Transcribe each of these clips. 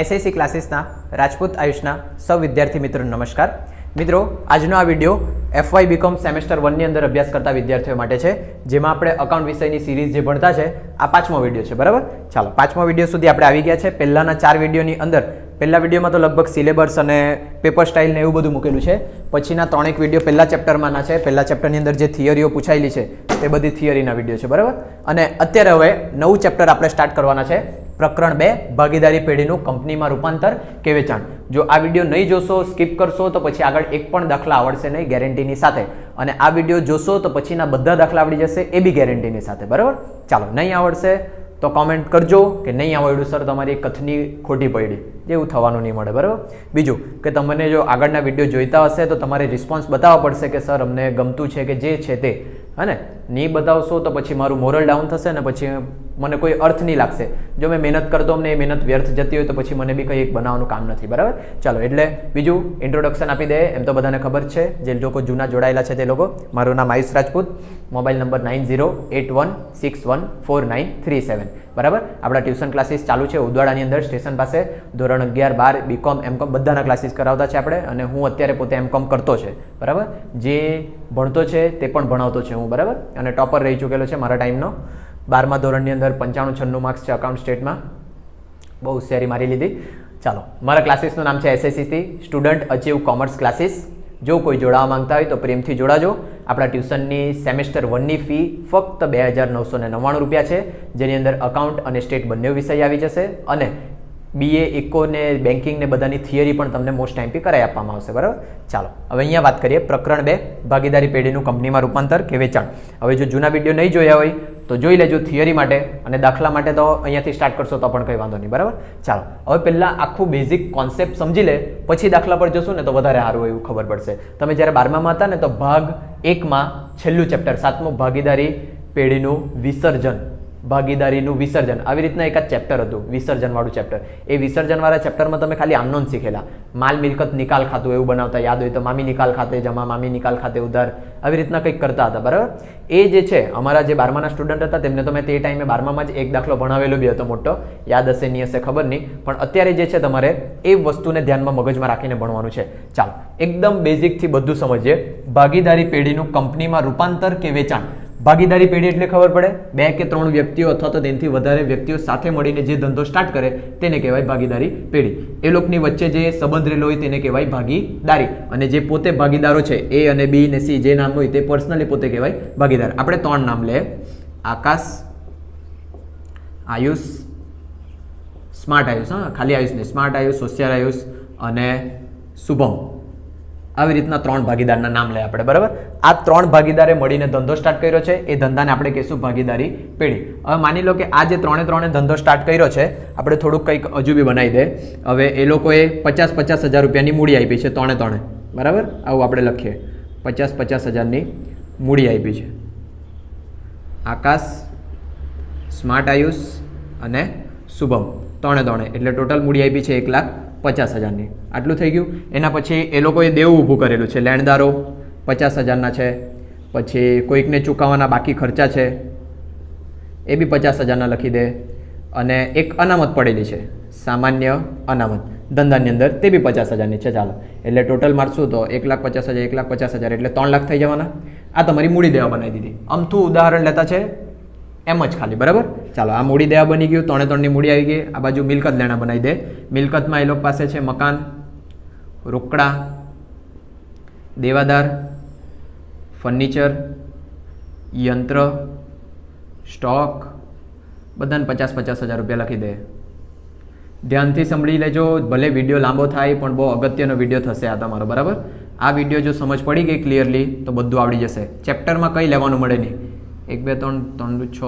SSC ક્લાસીસના Rajput આયુષના સૌ વિદ્યાર્થી મિત્રો નમસ્કાર. મિત્રો, આજનો આ વીડિયો એફવાય બીકોમ સેમેસ્ટર વનની અંદર અભ્યાસ કરતા વિદ્યાર્થીઓ માટે છે, જેમાં આપણે અકાઉન્ટ વિષયની સિરીઝ જે ભણતા છે, આ પાંચમો વીડિયો છે, બરાબર? ચાલો, પાંચમો વીડિયો સુધી આપણે આવી ગયા છે. પહેલાંના ચાર વિડીયોની અંદર, પહેલા વિડીયોમાં તો લગભગ સિલેબસ અને પેપર સ્ટાઇલ ને એવું બધું મૂકેલું છે. પછીના ત્રણેક વીડિયો પહેલા ચેપ્ટરમાંના છે. પહેલા ચેપ્ટરની અંદર જે થિયરીઓ પૂછાયેલી છે, તે બધી થિયરીના વીડિયો છે, બરાબર? અને અત્યારે હવે નવું ચેપ્ટર આપણે સ્ટાર્ટ કરવાના છે. પ્રકરણ બે, ભાગીદારી પેઢીનું કંપનીમાં રૂપાંતર કે વેચાણ. જો આ વીડિયો નહીં જોશો, સ્કીપ કરશો, તો પછી આગળ એક પણ દાખલા આવડશે નહીં ગેરંટીની સાથે. અને આ વીડિયો જોશો, તો પછીના બધા દાખલા આવડી જશે, એ બી ગેરંટીની સાથે, બરાબર? ચાલો, નહીં આવડશે, તો કોમેન્ટ કરજો કે નહીં આવડ્યું સર તમારી કથની ખોટી પડી. એવું થવાનું નહીં મળે, બરાબર? બીજું, કે તમને જો આગળના વીડિયો જોઈતા હશે, તો તમારે રિસ્પોન્સ બતાવવા પડશે કે સર અમને ગમતું છે કે જે છે તે. હે નહીં બતાવશો, તો પછી મારું મોરલ ડાઉન થશે ને પછી મને કોઈ અર્થ નહીં લાગશે. જો મેં મહેનત કરતો અમને એ મહેનત વ્યર્થ જતી હોય તો પછી મને બી કંઈ એક બનાવવાનું કામ નથી, બરાબર? ચાલો, એટલે બીજું ઇન્ટ્રોડક્શન આપી દે. એમ તો બધાને ખબર છે જે લોકો જૂના જોડાયેલા છે તે લોકો. મારું નામ Ayush Rajput. Mobile number nine zero eight one six one four nine three seven. બરાબર? આપણા ટ્યુશન ક્લાસીસ ચાલુ છે ઉદવાડાની અંદર, સ્ટેશન પાસે. ધોરણ અગિયાર, બાર બીકોમ એમકોમ બધાના ક્લાસીસ કરાવતા છે આપણે અને હું અત્યારે પોતે એમકોમ કરતો છે. બરાબર? જે ભણતો છે તે પણ ભણાવતો છે હું, બરાબર? અને ટોપર રહી ચૂકેલો છે મારા ટાઈમનો. બારમા ધોરણની અંદર પંચાણું છન્નું માર્ક્સ છે અકાઉન્ટ સ્ટેટમાં બહુ હોશિયારી મારી લીધી. ચાલો, મારા ક્લાસીસનું નામ છે એસએસસીથી સ્ટુડન્ટ અચીવ કોમર્સ ક્લાસીસ જો કોઈ જોડાવા માંગતા હોય તો પ્રેમથી જોડાજો. આપણા ટ્યુશનની સેમેસ્ટર વનની ફી ફક્ત બે હજાર નવસો ને નવ્વાણું રૂપિયા છે, જેની અંદર અકાઉન્ટ અને સ્ટેટ બંને વિષય આવી જશે. અને બીએ ઇકો ને બેન્કિંગ ને બધાની થિયરી પણ તમને મોસ્ટ ટાઈમથી કરાવી આપવામાં આવશે, બરાબર? ચાલો, હવે અહીંયા વાત કરીએ પ્રકરણ બે, ભાગીદારી પેઢીનું કંપનીમાં રૂપાંતર કે વેચાણ. હવે જો જૂના વીડિયો નહીં જોયા હોય તો જોઈ લેજો થિયરી માટે અને દાખલા માટે તો અહીંયાથી સ્ટાર્ટ કરશો તો પણ કંઈ વાંધો નહીં, બરાબર? ચાલો, હવે પહેલાં આખું બેઝિક કોન્સેપ્ટ સમજી લે, પછી દાખલા પર જશું ને તો વધારે સારું એવું ખબર પડશે. તમે જ્યારે બારમામાં હતા ને તો ભાગ એકમાં છેલ્લું ચેપ્ટર સાતમું ભાગીદારી, પેઢીનું વિસર્જન. ભાગીદારીનું વિસર્જન. આવી રીતના એક જ ચેપ્ટર હતું, વિસર્જનવાળું ચેપ્ટર એ વિસર્જનવાળા ચેપ્ટરમાં તમે ખાલી આમનોન શીખેલા. માલ, મિલકત, નિકાલ ખાતું એવું બનાવતા, યાદ હોય તો મામી નિકાલ ખાતે જમા, મામી નિકાલ ખાતે ઉધાર. આવી રીતના કંઈક કરતા હતા, બરાબર? એ જે છે, અમારા જે બારમાના સ્ટુડન્ટ હતા, તેમને તો મેં તે ટાઈમે બારમામાં જ એક દાખલો ભણાવેલો બી હતો મોટો. યાદ હશે નહીં હશે, ખબર નહીં. પણ અત્યારે જે છે તમારે, એ વસ્તુને ધ્યાનમાં મગજમાં રાખીને ભણવાનું છે. ચાલો, એકદમ બેઝિકથી બધું સમજીએ. ભાગીદારી પેઢીનું કંપનીમાં રૂપાંતર કે વેચાણ? ભાગીદારી પેઢી એટલે ખબર પડે? બે કે ત્રણ વ્યક્તિઓ અથવા તો તેનાથી વધારે વ્યક્તિઓ સાથે મળીને જે ધંધો સ્ટાર્ટ કરે, તેને કહેવાય ભાગીદારી પેઢી. એ લોકોની વચ્ચે જે સંબંધ રહેલો હોય તેને કહેવાય ભાગીદારી. અને જે પોતે ભાગીદારો છે, એ અને બી ને સી જે નામ હોય તે પર્સનલી પોતે કહેવાય ભાગીદાર. આપણે ત્રણ નામ લે. આકાશ, આયુષ સ્માર્ટ આયુષ, હા, ખાલી આયુષ નહીં સ્માર્ટ આયુષ, હોશિયાર આયુષ અને શુભમ. આવી રીતના ત્રણ ભાગીદારના નામ લે આપણે, બરાબર? આ ત્રણ ભાગીદારે મળીને ધંધો સ્ટાર્ટ કર્યો છે, એ ધંધાને આપણે કહીશું ભાગીદારી પેઢી. હવે માની લો કે આ જે ત્રણે ત્રણે ધંધો સ્ટાર્ટ કર્યો છે, આપણે થોડુંક કંઈક હજુ બી બનાવી દે. હવે એ લોકોએ પચાસ પચાસ હજાર રૂપિયાની મૂડી આપી છે ત્રણે ત્રણે, બરાબર? આવું આપણે લખીએ. પચાસ પચાસ હજારની મૂડી આપી છે. આકાશ, સ્માર્ટ આયુષ અને શુભમ, ત્રણે ત્રણે. એટલે ટોટલ મૂડી આપી છે એક લાખ પચાસ હજારની. આટલું થઈ ગયું. એના પછી એ લોકોએ દેવું ઊભું કરેલું છે. લેણદારો પચાસ હજારના છે. પછી કોઈકને ચૂકવવાના બાકી ખર્ચા છે. એ બી પચાસ હજારના લખી દે. અને એક અનામત પડેલી છે. સામાન્ય અનામત. ધંધાની અંદર તે બી પચાસ હજારની છે. ચાલો. એટલે ટોટલ મારશું તો એક લાખ પચાસ હજાર, એક લાખ પચાસ હજાર. એટલે ત્રણ લાખ થઈ જવાના. આ તમારી મૂડી દેવા બનાવી દીધી. અમથું ઉદાહરણ લેતા છે. એમ જ ખાલી, બરાબર? ચાલો, આ મૂડી દેવા બની ગયું, ત્રણે ત્રણની મૂડી આવી ગઈ. આ બાજુ મિલકત લેણા બનાવી દે. મિલકતમાં એ લોકો પાસે છે મકાન, રોકડા, દેવાદાર, ફર્નિચર, યંત્ર, સ્ટોક, બધાને પચાસ પચાસ હજાર રૂપિયા લખી દે. ધ્યાનથી સાંભળી લેજો, ભલે વીડિયો લાંબો થાય, પણ બહુ અગત્યનો વીડિયો થશે આ તમારો, બરાબર? આ વીડિયો જો સમજ પડી ગઈ ક્લિયરલી તો બધું આવડી જશે. ચેપ્ટરમાં કંઈ લેવાનું મળે નહીં. એક, બે, ત્રણ ત્રણ, છ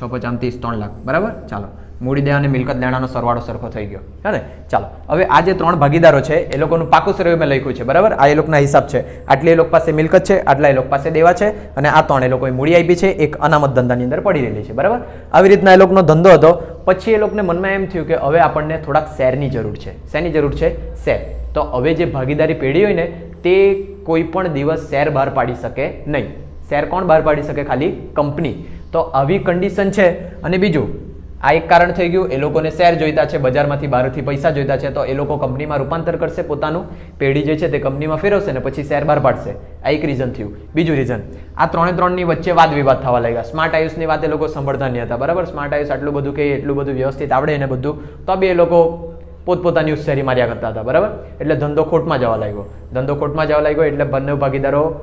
છ, પચાસ, ત્રીસ, ત્રણ લાખ. બરાબર? ચાલો. મૂડી દેવાની મિલકત લેણાનો સરવાળો સરખો થઈ ગયો. હા? ચાલો. હવે આ જે ત્રણ ભાગીદારો છે, એ લોકોનું પાકું સર્વે મેં લખ્યું છે. બરાબર? આ એ લોકોના હિસાબ છે. આટલી એ લોકો પાસે મિલકત છે, આટલા એ લોકો પાસે દેવા છે અને આ ત્રણ એ લોકોએ મૂડી આપી છે. એક અનામત ધંધાની અંદર પડી રહેલી છે. બરાબર? આવી રીતના એ લોકોનો ધંધો હતો. પછી એ લોકોને મનમાં એમ થયું કે હવે આપણને થોડાક શેરની જરૂર છે. શેની જરૂર છે? શેર. તો હવે જે ભાગીદારી પેઢી હોય ને, તે કોઈ પણ દિવસ શેર બહાર પાડી શકે નહીં. શેર કોણ બહાર પાડી શકે ખાલી? કંપની. તો આવી કન્ડિશન છે. અને બીજું, આ એક કારણ થઈ ગયું, એ લોકોને શેર જોઈતા છે, બજારમાંથી બહારથી પૈસા જોઈતા છે, તો એ લોકો કંપનીમાં રૂપાંતર કરશે પોતાનું. પેઢી જે છે તે કંપનીમાં ફેરવશે ને પછી શેર બહાર પાડશે. આ એક રીઝન થયું. બીજું રીઝન આ ત્રણે ત્રણની વચ્ચે વાદ વિવાદ થવા લાગ્યા. સ્માર્ટ આયુષની વાત એ લોકો સંભળતા નહીં હતા. બરાબર? સ્માર્ટ આયુષ આટલું બધું કે એટલું બધું વ્યવસ્થિત આવડે એને બધું, તો બી એ લોકો પોતપોતાની ઉશ્કેરી માર્યા કરતા હતા. બરાબર? એટલે ધંધો ખોટમાં જવા લાગ્યો. ધંધો ખોટમાં જવા લાગ્યો એટલે બંને ભાગીદારો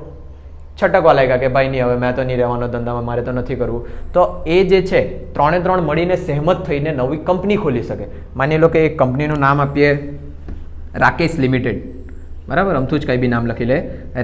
છટકવા લાગ્યા કે ભાઈ નહીં, હવે મેં તો નહીં રહેવાનો ધંધામાં, મારે તો નથી કરવું. તો એ જે છે, ત્રણે ત્રણ મળીને સહેમત થઈને નવી કંપની ખોલી શકે. માની લો કે એક કંપનીનું નામ આપીએ રાકેશ લિમિટેડ. બરાબર? અમથું જ કંઈ બી નામ લખી લે.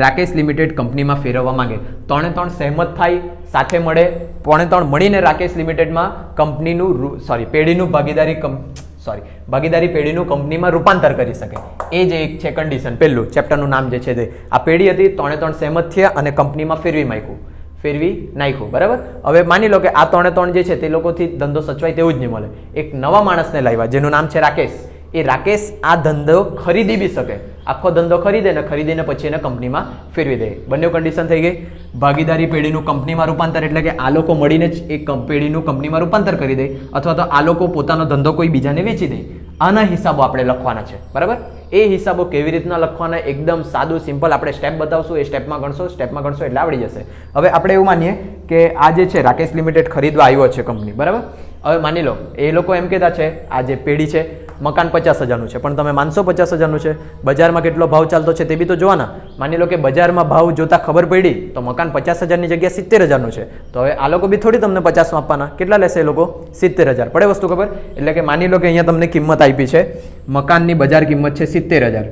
રાકેશ લિમિટેડ કંપનીમાં ફેરવવા માંગે. ત્રણે ત્રણ સહેમત થાય, સાથે મળે. ત્રણે ત્રણ મળીને રાકેશ લિમિટેડમાં કંપનીનું સોરી પેઢીનું ભાગીદારી કંપ સોરી ભાગીદારી પેઢીનું કંપનીમાં રૂપાંતર કરી શકે. એ જ એક છે કન્ડિશન પહેલું ચેપ્ટરનું નામ જે છે તે. આ પેઢી હતી, ત્રણે ત્રણ સહેમત થયા અને કંપનીમાં ફેરવી નાખ્યું. ફેરવી નાખ્યું. બરાબર? હવે માની લો કે આ ત્રણે ત્રણ જે છે તે લોકોથી ધંધો સચવાય તેવું જ નહીં મળે. એક નવા માણસને લાવ્યા, જેનું નામ છે રાકેશ. એ રાકેશ આ ધંધો ખરીદી બી શકે. આખો ધંધો ખરીદે ને ખરીદીને પછી એને કંપનીમાં ફેરવી દે. બંને કન્ડિશન થઈ ગઈ. ભાગીદારી પેઢીનું કંપનીમાં રૂપાંતર એટલે કે આ લોકો મળીને જ એક પેઢીનું કંપનીમાં રૂપાંતર કરી દે અથવા તો આ લોકો પોતાનો ધંધો કોઈ બીજાને વેચી દે. આના હિસાબો આપણે લખવાના છે. બરાબર? એ હિસાબો કેવી રીતના લખવાના? એકદમ સાદું સિમ્પલ આપણે સ્ટેપ બતાવશું. એ સ્ટેપમાં ગણશો સ્ટેપમાં ગણશો એટલે આવડી જશે. હવે આપણે એવું માનીએ કે આ જે છે, રાકેશ લિમિટેડ ખરીદવા આવ્યો છે કંપની બરાબર? હવે માની લો, એ લોકો એમ કહેતા છે, આ જે પેઢી છે મકાન પચાસ હજારનું છે. પણ તમે માનસો પચાસ હજારનું છે? બજારમાં કેટલો ભાવ ચાલતો છે તે બી તો જોવાના. માની લો કે બજારમાં ભાવ જોતા ખબર પડી, તો મકાન પચાસ હજારની જગ્યાએ સિત્તેર હજારનું છે. તો હવે આ લોકો બી થોડી તમને પચાસમાં આપવાના. કેટલા લેશે એ લોકો? સિત્તેર હજાર. પડે વસ્તુ ખબર? એટલે કે માની લો કે અહીંયા તમને કિંમત આપી છે. મકાનની બજાર કિંમત છે સિત્તેર હજાર.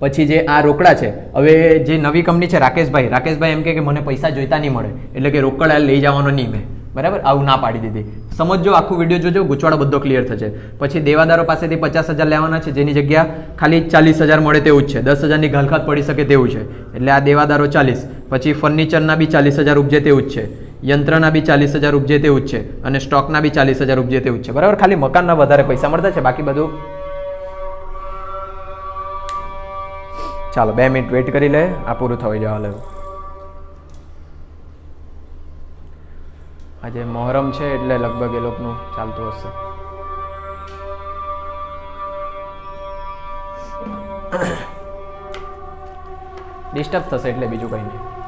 પછી જે આ રોકડા છે, હવે જે નવી કંપની છે રાકેશભાઈ રાકેશભાઈ એમ કે મને પૈસા જોઈતા નહીં મળે. એટલે કે રોકડા લઈ જવાનો નહીં મેં. બરાબર? આવું ના પાડી દીધી. સમજો, આખું વીડિયો જોજો ગુચવાડો બધો ક્લિયર થશે. પછી દેવાદારો પાસેથી પચાસ હજાર લેવાના છે, જેની જગ્યા ખાલી ચાલીસ હજાર મળે તેવું જ છે. દસ હજારની ઘાલખાત પડી શકે તેવું છે. એટલે આ દેવાદારો ચાલીસ, પછી ફર્નિચરના બી ચાલીસ હજાર ઉપજે તેવું જ છે. યંત્રના બી ચાલીસ હજાર ઉપજે તેવું જ છે. અને સ્ટોકના બી ચાલીસ હજાર ઉપજે તેવું જ છે. બરાબર? ખાલી મકાનના વધારે પૈસા મળતા છે, બાકી બધું? ચાલો, બે મિનિટ વેઇટ કરી લે. આ પૂરું થવા જવા લે આજે મોહરમ છે એટલે લગભગ એ લોકોનું ચાલતું હશે. ડિસ્ટર્બ થશે એટલે બીજું કંઈ નહીં.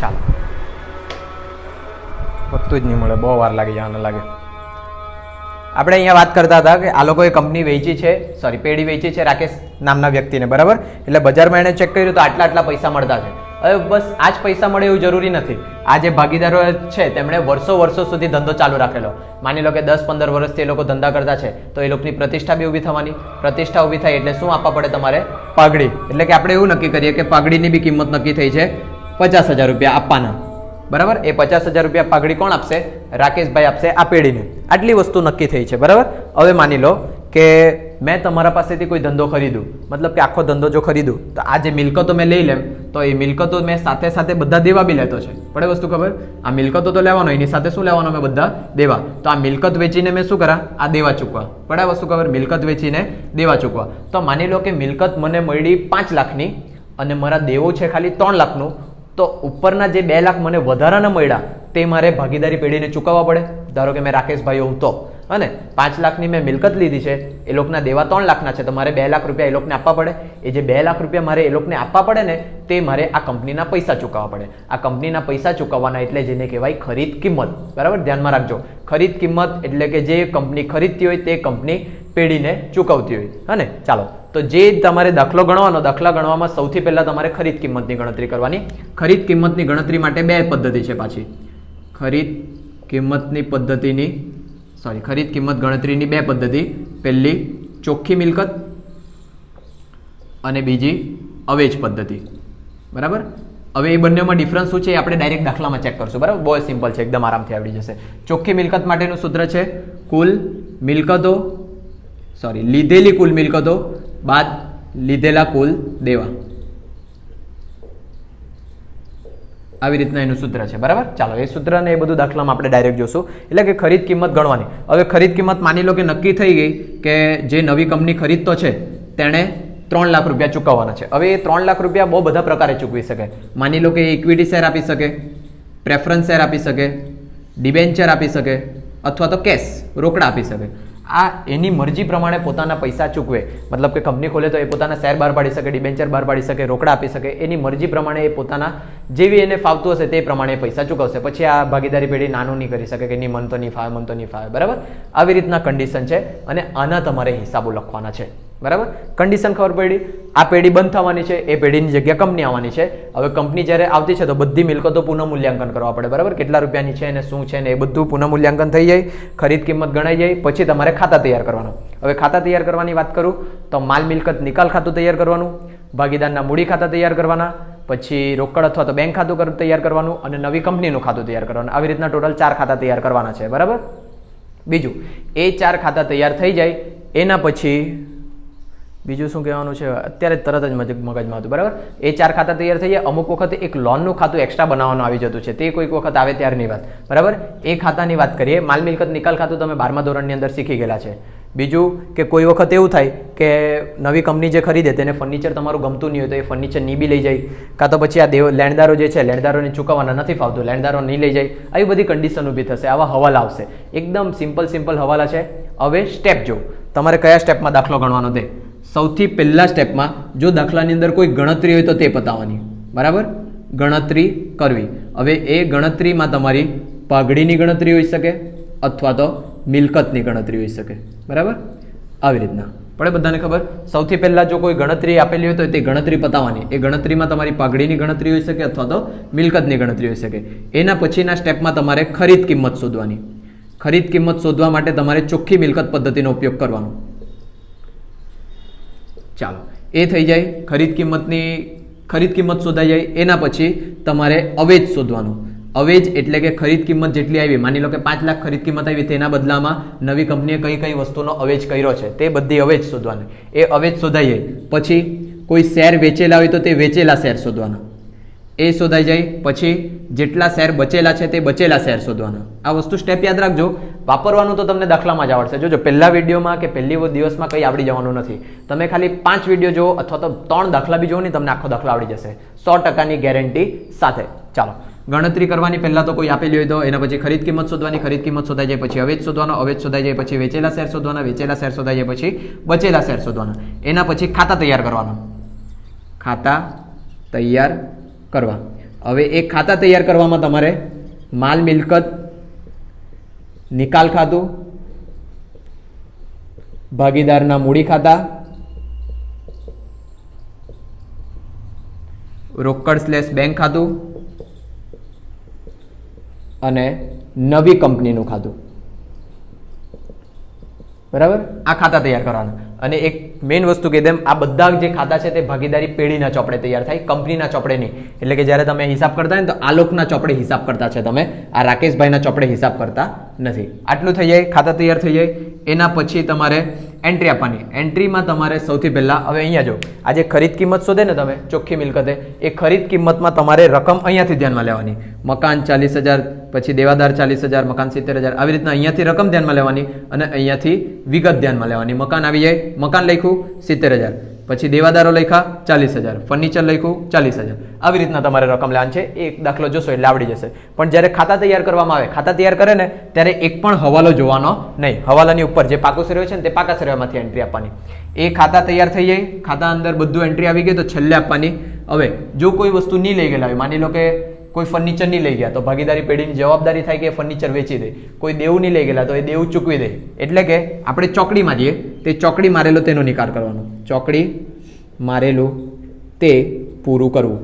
ચાલો. પત્તું જ નહીં મળે, બહુ વાર લાગી જવાને લાગે. આપણે અહીંયા વાત કરતા હતા કે આ લોકોએ કંપની વેચી છે સોરી પેઢી વેચી છે રાકેશ નામના વ્યક્તિને, બરાબર? એટલે બજારમાં એણે ચેક કર્યું તો આટલા આટલા પૈસા મળતા છે. હવે બસ આ જ પૈસા મળે એવું જરૂરી નથી. આ જે ભાગીદારો છે, તેમણે વર્ષો વર્ષો સુધી ધંધો ચાલુ રાખેલો. માની લો કે દસ પંદર વર્ષથી એ લોકો ધંધા કરતા છે, તો એ લોકોની પ્રતિષ્ઠા બી ઊભી થવાની. પ્રતિષ્ઠા ઊભી થાય એટલે શું આપવા પડે તમારે? પાઘડી. એટલે કે આપણે એવું નક્કી કરીએ કે પાઘડીની બી કિંમત નક્કી થઈ છે. પચાસ હજાર રૂપિયા આપવાના. બરાબર? એ પચાસ હજાર રૂપિયા પાઘડી કોણ આપશે? રાકેશભાઈ આપશે આ પેઢીને. આટલી વસ્તુ નક્કી થઈ છે, બરાબર? હવે માની લો કે મેં તમારા પાસેથી કોઈ ધંધો ખરીદું મતલબ કે આખો ધંધો જો ખરીદું, તો આ જે મિલકતો મેં લઈ લેમ, તો એ મિલકતો મેં સાથે સાથે બધા દેવા બી લેતો છે. પડે વસ્તુ ખબર? આ મિલકતો તો લેવાનો, એની સાથે શું લેવાનો મેં બધા દેવા? તો આ મિલકત વેચીને મેં શું કરા? આ દેવા ચૂકવા. પડે વસ્તુ ખબર? મિલકત વેચીને દેવા ચૂકવા. તો માની લો કે મિલકત મને મળી પાંચ લાખની અને મારા દેવો છે ખાલી ત્રણ લાખનું. તો ઉપરના જે બે લાખ મને વધારાના મળ્યા, તે મારે ભાગીદારી પેઢીને ચૂકવવા પડે. ધારો કે મેં રાકેશભાઈ હોઉં તો. અને પાંચ લાખની મેં મિલકત લીધી છે, એ લોકોના દેવા ત્રણ લાખના છે, તો મારે બે લાખ રૂપિયા એ લોકોને આપવા પડે? એ જે બે લાખ રૂપિયા મારે એ લોકોને આપવા પડે ને, તે મારે આ કંપનીના પૈસા ચૂકવવા પડે. આ કંપનીના પૈસા ચૂકવવાના એટલે જેને કહેવાય ખરીદ કિંમત. બરાબર? ધ્યાનમાં રાખજો. ખરીદ કિંમત એટલે કે જે કંપની ખરીદતી હોય તે કંપની પેઢીને ચૂકવતી હોય. અને ચાલો. તો જે તમારે દાખલો ગણવાનો, દાખલા ગણવામાં સૌથી પહેલાં તમારે ખરીદ કિંમતની ગણતરી કરવાની. ખરીદ કિંમતની ગણતરી માટે બે પદ્ધતિ છે પાછી. ખરીદ કિંમતની પદ્ધતિની સોરી ખરીદ કિંમત ગણતરીની બે પદ્ધતિ. પહેલી, ચોખ્ખી મિલકત અને બીજી, અવેજ પદ્ધતિ. બરાબર? હવે એ બંનેમાં ડિફરન્સ શું છે એ આપણે ડાયરેક્ટ દાખલામાં ચેક કરશું. બરાબર? બહુ સિમ્પલ છે. એકદમ આરામથી આવડી જશે. ચોખ્ખી મિલકત માટેનું સૂત્ર છે, કુલ મિલકતો સોરી લીધેલી કુલ મિલકતો બાદ લીધેલા કુલ દેવા. આવી રીતના એનું સૂત્ર છે. બરાબર? ચાલો, એ સૂત્રને એ બધું દાખલામાં આપણે ડાયરેક્ટ જોશું. એટલે કે ખરીદ કિંમત ગણવાની. હવે ખરીદ કિંમત માની લો કે નક્કી થઈ ગઈ કે જે નવી કંપની ખરીદતો છે, તેણે ત્રણ લાખ રૂપિયા ચૂકવવાના છે. હવે એ ત્રણ લાખ રૂપિયા બહુ બધા પ્રકારે ચૂકવી શકે. માની લો કે એ ઇક્વિટી શેર આપી શકે પ્રેફરન્સ શેર આપી શકે ડિબેન્ચર આપી શકે, અથવા તો કેશ રોકડા આપી શકે. આ એની મરજી પ્રમાણે પોતાના પૈસા ચૂકવે. મતલબ કે કંપની ખોલે તો એ પોતાના શેર બહાર પાડી શકે ડિબેન્ચર બહાર પાડી શકે, રોકડા આપી શકે. એની મરજી પ્રમાણે એ પોતાના જેવી એને ફાવતું હશે તે પ્રમાણે પૈસા ચૂકવશે. પછી આ ભાગીદારી પેઢી નાનું નહીં કરી શકે કે નહીં મન તો નહીં ફાવે મન તો નહીં ફાવે. બરાબર? આવી રીતના કન્ડિશન છે અને આના તમારે હિસાબો લખવાના છે. બરાબર? કન્ડિશન ખબર પડી? આ પેઢી બંધ થવાની છે, એ પેઢીની જગ્યા કંપની આવવાની છે. હવે કંપની જ્યારે આવતી છે તો બધી મિલકતો પુનઃ મૂલ્યાંકન કરવા પડે, બરાબર? કેટલા રૂપિયાની છે અને શું છે ને એ બધું પુનઃમૂલ્યાંકન થઈ જાય, ખરીદ કિંમત ગણાઈ જાય, પછી તમારે ખાતા તૈયાર કરવાનું. હવે ખાતા તૈયાર કરવાની વાત કરું, તો માલ મિલકત નિકાલ ખાતું તૈયાર કરવાનું, ભાગીદારના મૂડી ખાતા તૈયાર કરવાના, પછી રોકડ અથવા તો બેંક ખાતું તૈયાર કરવાનું અને નવી કંપનીનું ખાતું તૈયાર કરવાનું. આવી રીતના ટોટલ ચાર ખાતા તૈયાર કરવાના છે, બરાબર? બીજું, એ ચાર ખાતા તૈયાર થઈ જાય, એના પછી બીજું શું કહેવાનું છે? અત્યારે તરત જ મગજમાં હતું, બરાબર? એ ચાર ખાતા તૈયાર થઈ જાય. અમુક વખત એક લોનનું ખાતું એક્સ્ટ્રા બનાવવાનું આવી જતું છે. તે કોઈક વખત આવે ત્યારની વાત. બરાબર? એ ખાતાની વાત કરીએ. માલ મિલકત નિકાલ ખાતું તમે બારમા ધોરણની અંદર શીખી ગયેલા છે. બીજું કે કોઈ વખત એવું થાય કે નવી કંપની જે ખરીદે તેને ફર્નિચર તમારું ગમતું નહીં હોય તો એ ફર્નિચરની બી લઈ જાય. કાં તો પછી આ દેવ, લેણદારો જે છે, લેણદારોને ચૂકવવાના નથી ફાવતું. લેણદારો નહીં લઈ જાય. આવી બધી કન્ડિશન ઊભી થશે. આવા હવાલા આવશે. એકદમ સિમ્પલ સિમ્પલ હવાલા છે. હવે સ્ટેપ જો તમારે કયા સ્ટેપમાં દાખલો ગણવાનો તે? સૌથી પહેલા સ્ટેપમાં જો દાખલાની અંદર કોઈ ગણતરી હોય તો તે પતાવવાની. બરાબર? ગણતરી કરવી. હવે એ ગણતરીમાં તમારી પાઘડીની ગણતરી હોઈ શકે અથવા તો મિલકતની ગણતરી હોઈ શકે. બરાબર? આવી રીતના. પડે બધાને ખબર? સૌથી પહેલાં જો કોઈ ગણતરી આપેલી હોય તો તે ગણતરી પતાવવાની. એ ગણતરીમાં તમારી પાઘડીની ગણતરી હોઈ શકે અથવા તો મિલકતની ગણતરી હોઈ શકે. એના પછીના સ્ટેપમાં તમારે ખરીદ કિંમત શોધવાની. ખરીદ કિંમત શોધવા માટે તમારે ચોખ્ખી મિલકત પદ્ધતિનો ઉપયોગ કરવાનો. ચાલો, એ થઈ જાય ખરીદ કિંમતની, ખરીદ કિંમત શોધાઈ જાય, એના પછી તમારે અવેજ શોધવાનું. અવેજ એટલે કે ખરીદ કિંમત જેટલી આવી, માની લો કે પાંચ લાખ ખરીદ કિંમત આવી, તેના બદલામાં નવી કંપનીએ કઈ કઈ વસ્તુનો અવેજ કર્યો છે, તે બધી અવેજ શોધવાની. એ અવેજ શોધાઈ જાય. પછી કોઈ શેર વેચેલા હોય તો તે વેચેલા શેર શોધવાના. એ શોધાઈ જાય. પછી જેટલા શેર બચેલા છે તે બચેલા શેર શોધવાના. આ વસ્તુ સ્ટેપ યાદ રાખજો. વાપરવાનું તો તમને દાખલામાં જ આવડશે. જોજો, પહેલા વિડીયોમાં કે પહેલી દિવસમાં કંઈ આવડી જવાનું નથી. તમે ખાલી પાંચ વીડિયો જુઓ અથવા તો ત્રણ દાખલા બી જુઓ ને તમને આખો દાખલો આવડી જશે. સો ટકાની ગેરંટી સાથે. ચાલો. ગણતરી કરવાની પહેલાં તો કોઈ આપેલી હોય તો એના પછી ખરીદ કિંમત શોધવાની, ખરીદ કિંમત શોધાઈ જાય, પછી અવેજ શોધવાનો, અવેજ શોધાઈ જાય, પછી વેચેલા શેર શોધવાના, વેચેલા શેર શોધાઈ જાય, પછી બચેલા શેર શોધવાના. એના પછી ખાતા તૈયાર કરવાના. ખાતા તૈયાર કરવા. હવે એ ખાતા તૈયાર કરવામાં તમારે માલ, મિલકત, નિકાલ ખાતું, ભાગીદારના મૂડી ખાતા, રોકડ સ્લેશ બેંક ખાતું અને નવી કંપનીનું ખાતું. બરાબર? આ ખાતા તૈયાર કરવાના. અને એક મેઇન વસ્તુ કે દેમ આ બધા જે ખાતા છે તે ભાગીદારી પેઢીના ચોપડે તૈયાર થાય, કંપનીના ચોપડે નહીં એટલે કે જ્યારે તમે હિસાબ કરતા હોય તો આલોકના ચોપડે હિસાબ કરતા છે તમે, આ રાકેશભાઈના ચોપડે હિસાબ કરતા નથી. આટલું થઈ જાય, ખાતા તૈયાર થઈ જાય. એના પછી તમારે એન્ટ્રી આપવાની. એન્ટ્રીમાં તમારે સૌથી પહેલાં, હવે અહીંયા જો, આ જે ખરીદ કિંમત શોધે ને તમે, ચોખ્ખી મિલકતે, એ ખરીદ કિંમતમાં તમારે રકમ અહીંયાથી ધ્યાનમાં લેવાની. મકાન ચાલીસ હજાર, પછી દેવાદાર ચાલીસ હજાર, મકાન સિત્તેર હજાર, આવી રીતના અહીંયાથી રકમ ધ્યાનમાં લેવાની અને અહીંયાથી વિગત ધ્યાનમાં લેવાની. મકાન આવી જાય, મકાન લખ્યું, સિત્તેર હજાર. પછી દેવાદારો લખ્યા ચાલીસ હજાર ફર્નિચર લખ્યું ચાલીસ હજાર. આવી રીતના તમારે રકમ લેવાની છે. એક દાખલો જોશો એટલે આવડી જશે. પણ જ્યારે ખાતા તૈયાર કરવામાં આવે, ખાતા તૈયાર કરે ને, ત્યારે એક પણ હવાલો જોવાનો નહીં. હવાલાની ઉપર જે પાકો સર્વે છે ને, તે પાકા સર્વેમાંથી એન્ટ્રી આપવાની. એ ખાતા તૈયાર થઈ જાય, ખાતા અંદર બધું એન્ટ્રી આવી ગઈ તો છેલ્લે આપવાની. હવે, જો કોઈ વસ્તુ નહીં લઈ ગયેલા હોય, માની લો કે કોઈ ફર્નિચર નહીં લઈ ગયા, તો ભાગીદારી પેઢીની જવાબદારી થાય કે ફર્નિચર વેચી દે. કોઈ દેવું નહીં લઈ ગયેલા, તો એ દેવું ચૂકવી દે. એટલે કે આપણે ચોકડી જઈએ, તે ચોકડી મારેલો તેનો નિકાલ કરવાનો. ચોકડી મારેલું તે પૂરું કરવું.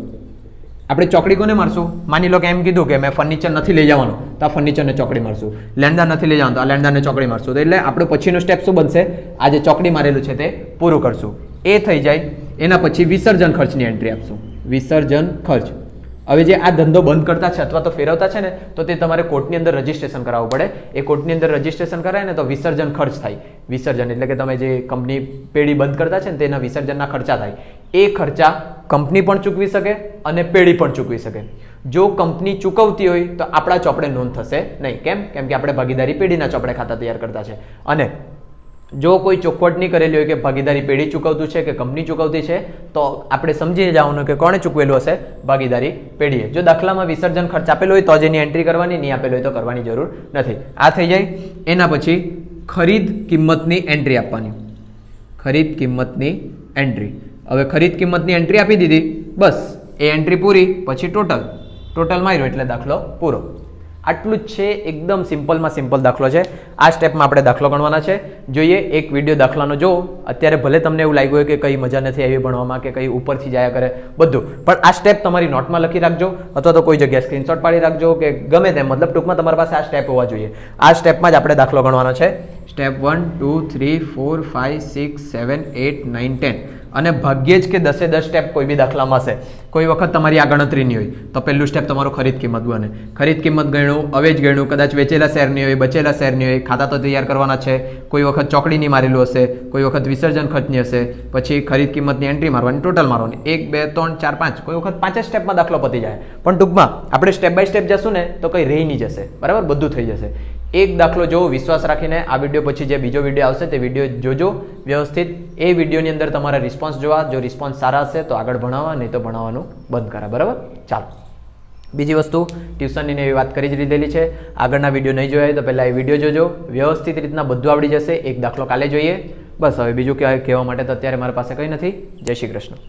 આપણે ચોકડી કોને મારશું? માની લો કે એમ કીધું કે મેં ફર્નિચર નથી લઈ જવાનું, તો આ ફર્નિચરને ચોકડી મારશું. લેણદાર નથી લઈ જવાનું, તો આ લેણદારને ચોકડી મારશું. તો એટલે આપણું પછીનું સ્ટેપ શું બનશે? આ જે ચોકડી મારેલું છે તે પૂરું કરશું. એ થઈ જાય, એના પછી વિસર્જન ખર્ચની એન્ટ્રી આપશું. વિસર્જન ખર્ચ. હવે જે આ ધંધો બંધ કરતા છે અથવા તો ફેરવતા છે ને, તો તે તમારે કોર્ટની અંદર રજીસ્ટ્રેશન કરાવવું પડે. એ કોર્ટની અંદર રજીસ્ટ્રેશન કરાય ને તો વિસર્જન ખર્ચ થાય. વિસર્જન એટલે કે તમે જે કંપની પેઢી બંધ કરતા છે ને, તેના વિસર્જનના ખર્ચા થાય. એ ખર્ચા કંપની પણ ચૂકવી શકે અને પેઢી પણ ચૂકવી શકે. જો કંપની ચૂકવતી હોય તો આપણા ચોપડે નોંધ થશે નહીં. કેમ? કેમ કે આપણે ભાગીદારી પેઢીના ચોપડે ખાતા તૈયાર કરતા છે. અને જો કોઈ ચોખવટની કરેલી હોય કે ભાગીદારી પેઢી ચૂકવતું છે કે કંપની ચૂકવતી છે, તો આપણે સમજી જવાનું કે કોણે ચૂકવેલું હશે ભાગીદારી પેઢીએ. જો દાખલામાં વિસર્જન ખર્ચ આપેલો હોય તો જ એની એન્ટ્રી કરવાની, નહીં આપેલો હોય તો કરવાની જરૂર નથી. આ થઈ જાય. એના પછી ખરીદ કિંમતની એન્ટ્રી આપવાની. ખરીદ કિંમતની એન્ટ્રી હવે ખરીદ કિંમતની એન્ટ્રી આપી દીધી. બસ, એ એન્ટ્રી પૂરી. પછી ટોટલ ટોટલ માર્યો એટલે દાખલો પૂરો. આટલું જ છે, એકદમ સિમ્પલમાં સિમ્પલ દાખલો છે. આ સ્ટેપમાં આપણે દાખલો ગણવાના છે. જોઈએ, એક વીડિયો દાખલાનો જો અત્યારે ભલે તમને એવું લાગ્યું હોય કે કઈ મજા નથી આવી ભણવામાં કે કઈ ઉપરથી જાયા કરે, બધું. પણ આ સ્ટેપ તમારી નોટમાં લખી રાખજો અથવા તો કોઈ જગ્યાએ સ્ક્રીનશોટ પાડી રાખજો કે ગમે તેમ, મતલબ ટૂંકમાં તમારી પાસે આ સ્ટેપ હોવા જોઈએ. આ સ્ટેપમાં જ આપણે દાખલો ગણવાનો છે. Step one two three four five six seven eight nine ten અને ભાગ્યે જ કે દસે દસ સ્ટેપ કોઈ બી દાખલામાં હશે. કોઈ વખત તમારી આ નહીં હોય. તો પહેલું સ્ટેપ તમારું ખરીદ કિંમત બને. ખરીદ કિંમત ગણ્યું અવેજ ગણ્યું, કદાચ વેચેલા શેરની હોય, બચેલા શેરની હોય, ખાતા તો તૈયાર કરવાના છે. કોઈ વખત ચોકડીની મારેલું હશે, કોઈ વખત વિસર્જન ખર્ચની હશે, પછી ખરીદ કિંમતની એન્ટ્રી મારવાની ટોટલ મારવાની. એક, બે, ત્રણ, ચાર, પાંચ. કોઈ વખત પાંચ જ સ્ટેપમાં દાખલો પતી જાય. પણ ટૂંકમાં, આપણે સ્ટેપ બાય સ્ટેપ જશું ને, તો કંઈ રહી નહીં જશે. બરાબર? બધું થઈ જશે. એક દાખલો જોવો, વિશ્વાસ રાખીને આ વીડિયો પછી જે બીજો વીડિયો આવશે તે વીડિયો જોજો. વ્યવસ્થિત એ વિડીયોની અંદર તમારા રિસ્પોન્સ જોવા. જો રિસ્પોન્સ સારા હશે તો આગળ ભણાવવા, નહીં તો ભણાવવાનું બંધ કરા. બરાબર? ચાલો. બીજી વસ્તુ ટ્યુશનની એવી વાત કરી જ લીધેલી છે. આગળના વીડિયો નહીં જોયા હોય તો પહેલાં એ વીડિયો જોજો. વ્યવસ્થિત રીતના બધું આવડી જશે. એક દાખલો કાલે જોઈએ. બસ, હવે બીજું કહેવા કહેવા માટે તો અત્યારે મારી પાસે કંઈ નથી. જય શ્રી કૃષ્ણ.